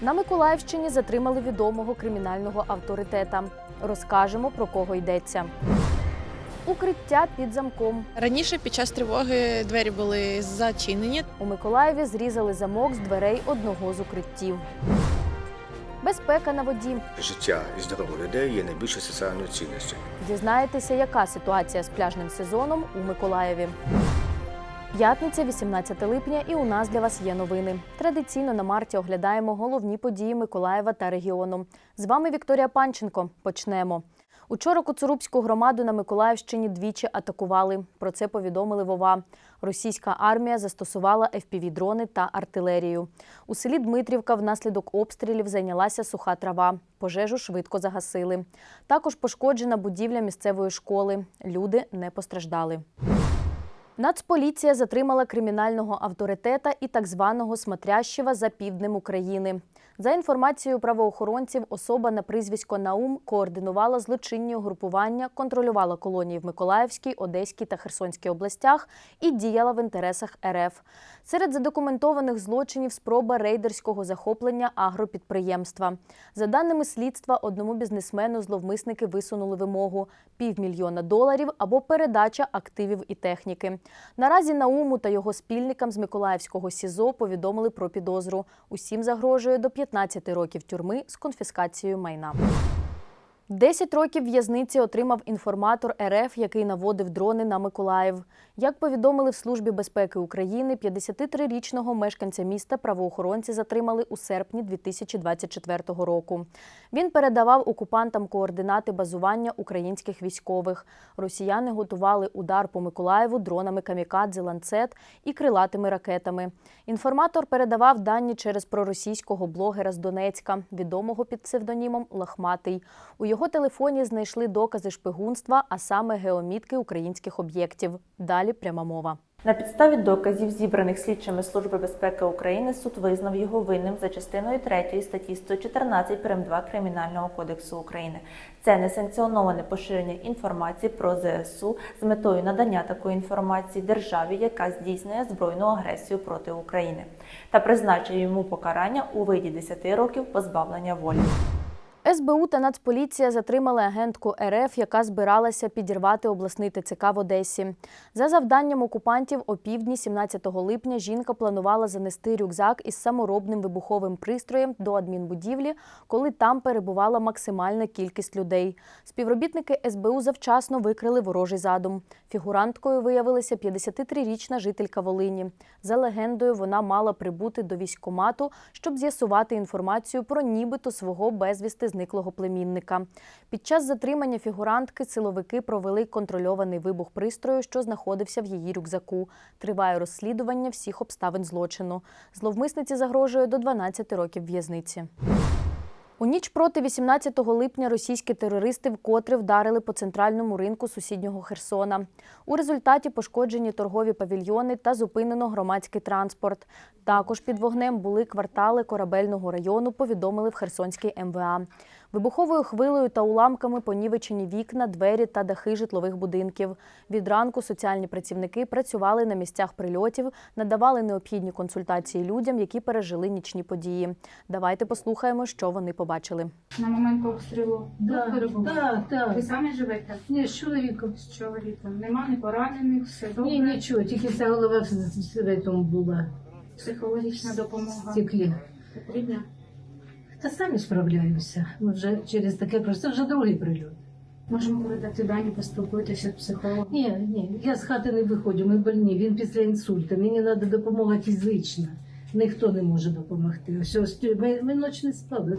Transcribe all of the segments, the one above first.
На Миколаївщині затримали відомого кримінального авторитета. Розкажемо про кого йдеться. Укриття під замком. Раніше під час тривоги двері були зачинені. У Миколаєві зрізали замок з дверей одного з укриттів. Безпека на воді. Життя і здоров'я людей є найбільшою соціальною цінністю. Дізнаєтеся, яка ситуація з пляжним сезоном у Миколаєві. П'ятниця, 18 липня, і у нас для вас є новини. Традиційно на марті оглядаємо головні події Миколаєва та регіону. З вами Вікторія Панченко. Почнемо. Учора Коцурубську громаду на Миколаївщині двічі атакували. Про це повідомили Вова. Російська армія застосувала FPV-дрони та артилерію. У селі Дмитрівка внаслідок обстрілів зайнялася суха трава. Пожежу швидко загасили. Також пошкоджена будівля місцевої школи. Люди не постраждали. Нацполіція затримала кримінального авторитета і так званого Смотрящего за півднем України. За інформацією правоохоронців, особа на прізвисько Наум координувала злочинні угрупування, контролювала колонії в Миколаївській, Одеській та Херсонській областях і діяла в інтересах РФ. Серед задокументованих злочинів спроба рейдерського захоплення агропідприємства. За даними слідства, одному бізнесмену зловмисники висунули вимогу півмільйона доларів або передача активів і техніки. Наразі Науму та його спільникам з Миколаївського СІЗО повідомили про підозру. Усім загрожує до 15 років тюрми з конфіскацією майна. 10 років в'язниці отримав інформатор РФ, який наводив дрони на Миколаїв. Як повідомили в Службі безпеки України, 53-річного мешканця міста правоохоронці затримали у серпні 2024 року. Він передавав окупантам координати базування українських військових. Росіяни готували удар по Миколаєву дронами камікадзе ланцет і крилатими ракетами. Інформатор передавав дані через проросійського блогера з Донецька, відомого під псевдонімом Лахматий. У його телефоні знайшли докази шпигунства, а саме геомітки українських об'єктів. Далі пряма мова. На підставі доказів, зібраних слідчими Служби безпеки України, суд визнав його винним за частиною 3 статті 114 прим. 2 Кримінального кодексу України. Це несанкціоноване поширення інформації про ЗСУ з метою надання такої інформації державі, яка здійснює збройну агресію проти України, та призначує йому покарання у виді 10 років позбавлення волі. СБУ та Нацполіція затримали агентку РФ, яка збиралася підірвати обласний ТЦК в Одесі. За завданням окупантів, о півдні 17 липня жінка планувала занести рюкзак із саморобним вибуховим пристроєм до адмінбудівлі, коли там перебувала максимальна кількість людей. Співробітники СБУ завчасно викрили ворожий задум. Фігуранткою виявилася 53-річна жителька Волині. За легендою, вона мала прибути до військкомату, щоб з'ясувати інформацію про нібито свого безвісти зниклого племінника. Під час затримання фігурантки силовики провели контрольований вибух пристрою, що знаходився в її рюкзаку. Триває розслідування всіх обставин злочину. Зловмисниці загрожує до 12 років в'язниці. У ніч проти 18 липня російські терористи вкотре вдарили по центральному ринку сусіднього Херсона. У результаті пошкоджені торгові павільйони та зупинено громадський транспорт. Також під вогнем були квартали корабельного району, повідомили в Херсонській МВА. Вибуховою хвилею та уламками понівечені вікна, двері та дахи житлових будинків. Від ранку соціальні працівники працювали на місцях прильотів, надавали необхідні консультації людям, які пережили нічні події. Давайте послухаємо, що вони побачили. На момент обстрілу перебували? да, да. Ви самі живете Ні, з чоловіком. з чоловіком? Нема ні поранених, все добре. Ні, нічого, тільки вся голова в, в була Психологічна допомога стеклі. потрібна. Та самі справляюся. Ми Вже через таке просто вже другий прильот. Можемо передати дані, поспілкуйтеся з психологом. Ні, ні, я з хати не виходжу, ми больні. Він після інсульту. Мені треба допомога фізична. Ніхто не може допомогти. Все, спі- ми, ми ночі не спали.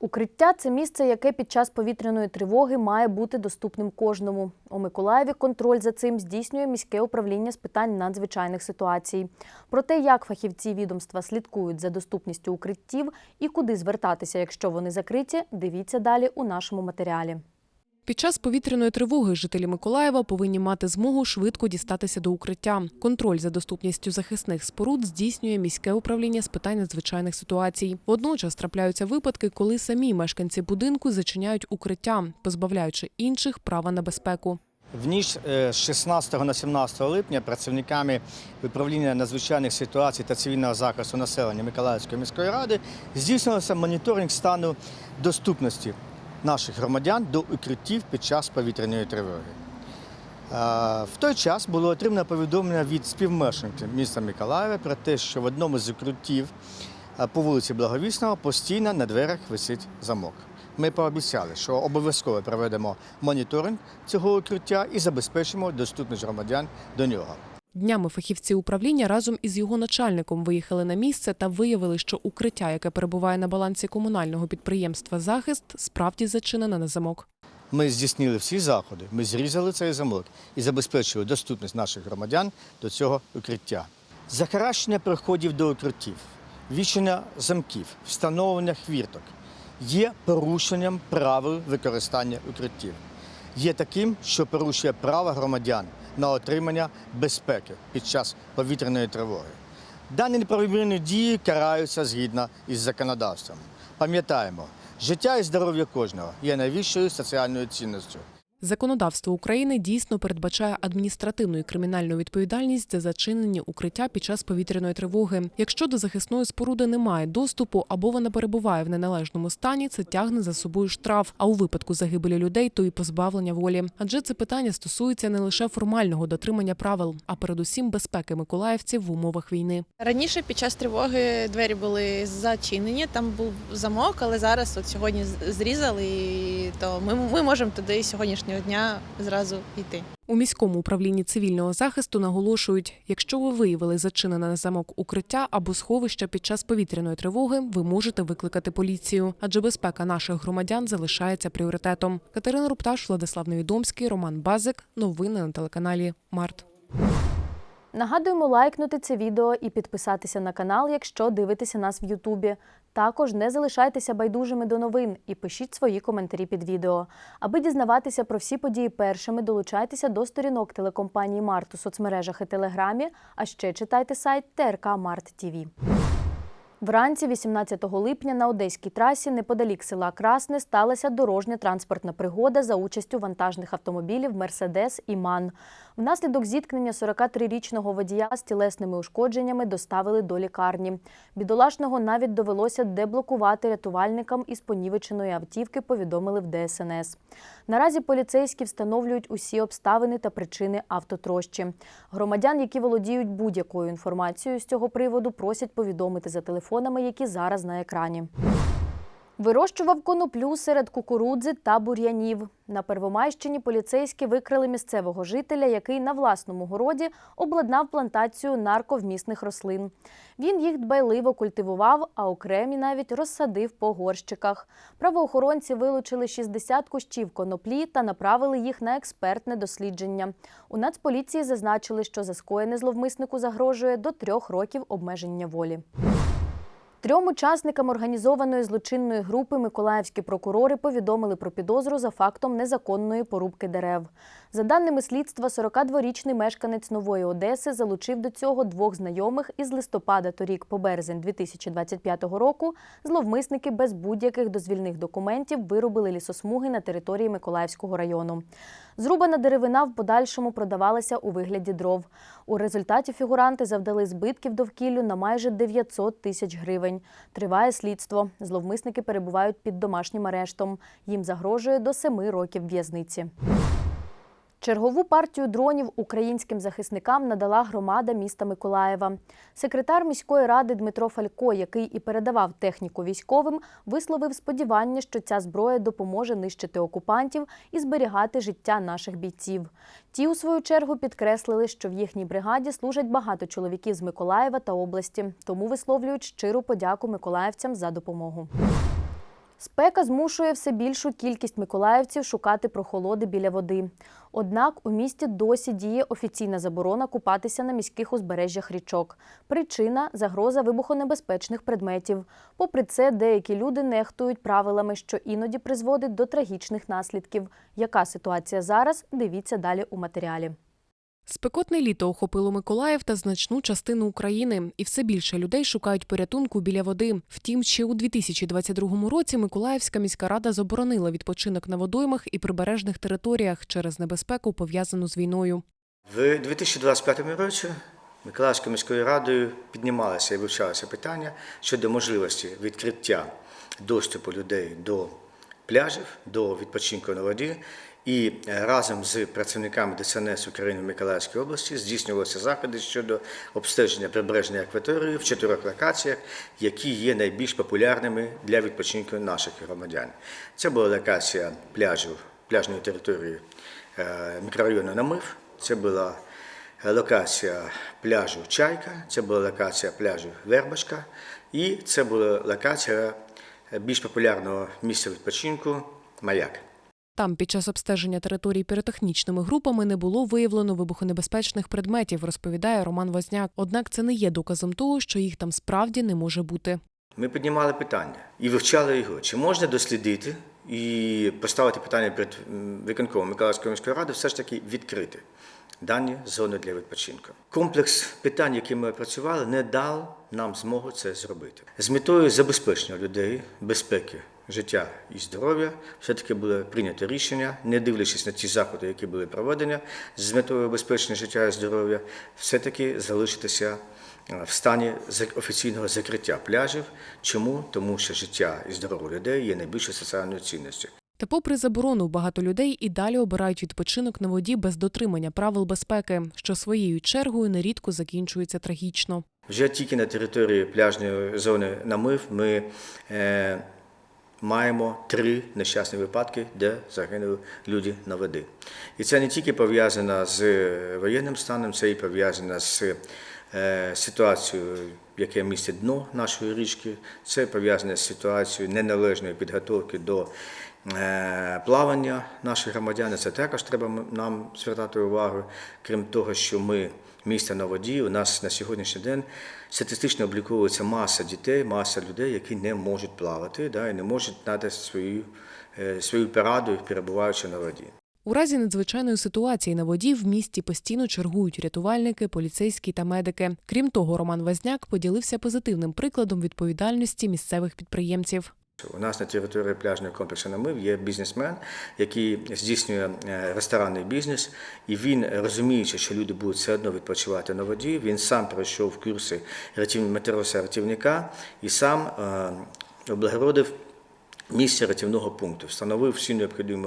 Укриття це місце, яке під час повітряної тривоги має бути доступним кожному. У Миколаєві контроль за цим здійснює міське управління з питань надзвичайних ситуацій. Про те, як фахівці відомства слідкують за доступністю укриттів і куди звертатися, якщо вони закриті, дивіться далі у нашому матеріалі. Під час повітряної тривоги жителі Миколаєва повинні мати змогу швидко дістатися до укриття. Контроль за доступністю захисних споруд здійснює міське управління з питань надзвичайних ситуацій. Водночас трапляються випадки, коли самі мешканці будинку зачиняють укриття, позбавляючи інших права на безпеку. В ніч е, з 16 на 17 липня працівниками управління надзвичайних ситуацій та цивільного захисту населення Миколаївської міської ради здійснювався моніторинг стану доступності наших громадян до укриттів під час повітряної тривоги. Е, В той час було отримано повідомлення від співмешканців міста Миколаєва про те, що в одному з укриттів е, по вулиці Благовісного постійно на дверях висить замок. Ми пообіцяли, що обов'язково проведемо моніторинг цього укриття і забезпечимо доступність громадян до нього. Днями фахівці управління разом із його начальником виїхали на місце та виявили, що укриття, яке перебуває на балансі комунального підприємства Захист, справді зачинене на замок. Ми здійснили всі заходи, ми зрізали цей замок і забезпечили доступність наших громадян до цього укриття. Захаращення переходів до укриттів, вічення замків, встановлення хвірток є порушенням правил використання укриттів. Є таким, що порушує право громадян на отримання безпеки під час повітряної тривоги. Дані неправомірні дії караються згідно із законодавством. Пам'ятаємо, життя і здоров'я кожного є найвищою соціальною цінністю. Законодавство України дійсно передбачає адміністративну і кримінальну відповідальність за зачинення укриття під час повітряної тривоги. Якщо до захисної споруди немає доступу або вона перебуває в неналежному стані, це тягне за собою штраф. А у випадку загибелі людей, то і позбавлення волі. Адже це питання стосується не лише формального дотримання правил, а передусім безпеки миколаївців в умовах війни. Раніше під час тривоги двері були зачинені, там був замок, але зараз от сьогодні зрізали, і то ми, ми можемо туди сьогоднішнього дня зразу йти. У міському управлінні цивільного захисту наголошують, якщо ви виявили зачинене на замок укриття або сховища під час повітряної тривоги, ви можете викликати поліцію, адже безпека наших громадян залишається пріоритетом. Катерина Рупташ, Владислав Невідомський, Роман Базик. Новини на телеканалі Март. Нагадуємо лайкнути це відео і підписатися на канал, якщо дивитеся нас в Ютубі. Також не залишайтеся байдужими до новин і пишіть свої коментарі під відео. Аби дізнаватися про всі події першими, долучайтеся до сторінок телекомпанії Март у соцмережах і Телеграмі, а ще читайте сайт ТРК Март ТІВІ. Вранці 18 липня на одеській трасі неподалік села Красне сталася дорожня транспортна пригода за участю вантажних автомобілів Мерседес і Ман. Внаслідок зіткнення 43-річного водія з тілесними ушкодженнями доставили до лікарні. Бідолашного навіть довелося деблокувати рятувальникам із понівеченої автівки, повідомили в ДСНС. Наразі поліцейські встановлюють усі обставини та причини автотрощі. Громадян, які володіють будь-якою інформацією з цього приводу, просять повідомити за телефонами, які зараз на екрані. Вирощував коноплю серед кукурудзи та бур'янів. На Первомайщині поліцейські викрили місцевого жителя, який на власному городі обладнав плантацію нарковмісних рослин. Він їх дбайливо культивував, а окремі навіть розсадив по горщиках. Правоохоронці вилучили 60 кущів коноплі та направили їх на експертне дослідження. У Нацполіції зазначили, що за скоєне зловмиснику загрожує до трьох років обмеження волі. Трьом учасникам організованої злочинної групи миколаївські прокурори повідомили про підозру за фактом незаконної порубки дерев. За даними слідства, 42-річний мешканець Нової Одеси залучив до цього двох знайомих із листопада торік по березень 2025 року. Зловмисники без будь-яких дозвільних документів вирубили лісосмуги на території Миколаївського району. Зрубана деревина в подальшому продавалася у вигляді дров. У результаті фігуранти завдали збитків довкіллю на майже 900 тисяч гривень. Триває слідство. Зловмисники перебувають під домашнім арештом. Їм загрожує до семи років в'язниці. Чергову партію дронів українським захисникам надала громада міста Миколаєва. Секретар міської ради Дмитро Фалько, який і передавав техніку військовим, висловив сподівання, що ця зброя допоможе нищити окупантів і зберігати життя наших бійців. Ті, у свою чергу, підкреслили, що в їхній бригаді служать багато чоловіків з Миколаєва та області, тому висловлюють щиру подяку миколаївцям за допомогу. Спека змушує все більшу кількість миколаївців шукати прохолоди біля води. Однак у місті досі діє офіційна заборона купатися на міських узбережжях річок. Причина загроза вибухонебезпечних предметів. Попри це, деякі люди нехтують правилами, що іноді призводить до трагічних наслідків. Яка ситуація зараз? Дивіться далі у матеріалі. Спекотне літо охопило Миколаїв та значну частину України, і все більше людей шукають порятунку біля води. Втім, ще у 2022 році Миколаївська міська рада заборонила відпочинок на водоймах і прибережних територіях через небезпеку, пов'язану з війною. В 2025 році Миколаївською міською радою піднімалося і вивчалося питання щодо можливості відкриття доступу людей до пляжів, до відпочинку на воді. І е, разом з працівниками ДСНС України в Миколаївській області здійснювалися заходи щодо обстеження прибережної акваторії в чотирьох локаціях, які є найбільш популярними для відпочинку наших громадян. Це була локація пляжу, пляжної території е, мікрорайону Намив, це була локація пляжу Чайка, це була локація пляжу Вербашка, і це була локація більш популярного місця відпочинку Маяк. Там під час обстеження територій піротехнічними групами не було виявлено вибухонебезпечних предметів, розповідає Роман Возняк. Однак це не є доказом того, що їх там справді не може бути. Ми піднімали питання і вивчали його. Чи можна дослідити і поставити питання перед м, виконкомом Миколаївської міської ради, все ж таки відкрити дані зони для відпочинку. Комплекс питань, які ми опрацювали, не дав нам змогу це зробити. З метою забезпечення людей безпеки, життя і здоров'я, все-таки було прийнято рішення, не дивлячись на ті заходи, які були проведені, з метою безпечення життя і здоров'я, все-таки залишитися е, в стані офіційного закриття пляжів. Чому? Тому що життя і здоров'я людей є найбільшою соціальною цінністю. Та, попри заборону, багато людей і далі обирають відпочинок на воді без дотримання правил безпеки, що своєю чергою нерідко закінчується трагічно. Вже тільки на території пляжної зони намив ми е, маємо три нещасні випадки, де загинули люди на воді. І це не тільки пов'язано з воєнним станом, це і пов'язано з е, ситуацією, яке містить дно нашої річки, це пов'язано з ситуацією неналежної підготовки до плавання наших громадян. Це також треба нам звертати увагу. Крім того, що ми місто на воді, у нас на сьогоднішній день статистично обліковується маса дітей, маса людей, які не можуть плавати да, і не можуть надати свою, е, свою пораду, перебуваючи на воді. У разі надзвичайної ситуації на воді в місті постійно чергують рятувальники, поліцейські та медики. Крім того, Роман Возняк поділився позитивним прикладом відповідальності місцевих підприємців. У нас на території пляжного комплексу Намив є бізнесмен, який здійснює е, ресторанний бізнес, і він, розуміючи, що люди будуть все одно відпочивати на воді, він сам пройшов курси рятів- матроса рятівника і сам е, облагородив місце рятівного пункту, встановив всі необхідні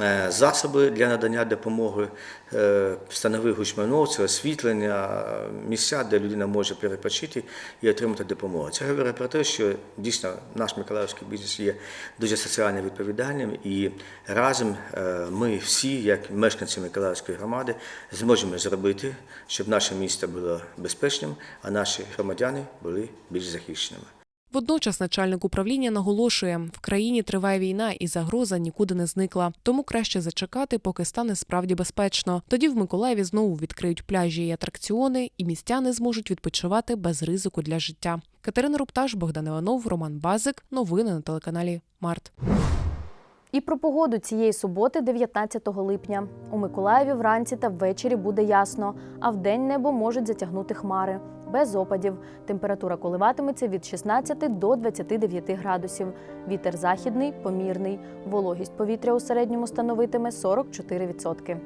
е, засоби для надання допомоги, е, встановив гучмановці, освітлення, місця, де людина може перепочити і отримати допомогу. Це говорить про те, що дійсно наш миколаївський бізнес є дуже соціально відповідальним, і разом е, ми всі, як мешканці Миколаївської громади, зможемо зробити, щоб наше місто було безпечним, а наші громадяни були більш захищеними. Водночас начальник управління наголошує, в країні триває війна і загроза нікуди не зникла. Тому краще зачекати, поки стане справді безпечно. Тоді в Миколаєві знову відкриють пляжі і атракціони, і містяни зможуть відпочивати без ризику для життя. Катерина Рупташ, Богдан Іванов, Роман Базик. Новини на телеканалі Март. І про погоду цієї суботи, 19 липня. У Миколаєві вранці та ввечері буде ясно, а вдень небо можуть затягнути хмари. Без опадів. Температура коливатиметься від 16 до 29 градусів. Вітер західний, помірний. Вологість повітря у середньому становитиме 44%.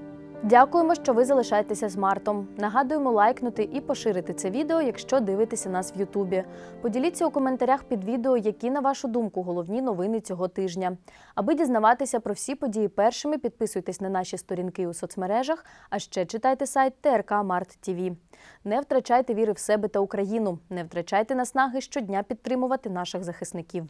Дякуємо, що ви залишаєтеся з Мартом. Нагадуємо лайкнути і поширити це відео, якщо дивитеся нас в Ютубі. Поділіться у коментарях під відео, які, на вашу думку, головні новини цього тижня. Аби дізнаватися про всі події першими, підписуйтесь на наші сторінки у соцмережах, а ще читайте сайт ТРК Март ТВ. Не втрачайте віри в себе та Україну, не втрачайте наснаги щодня підтримувати наших захисників.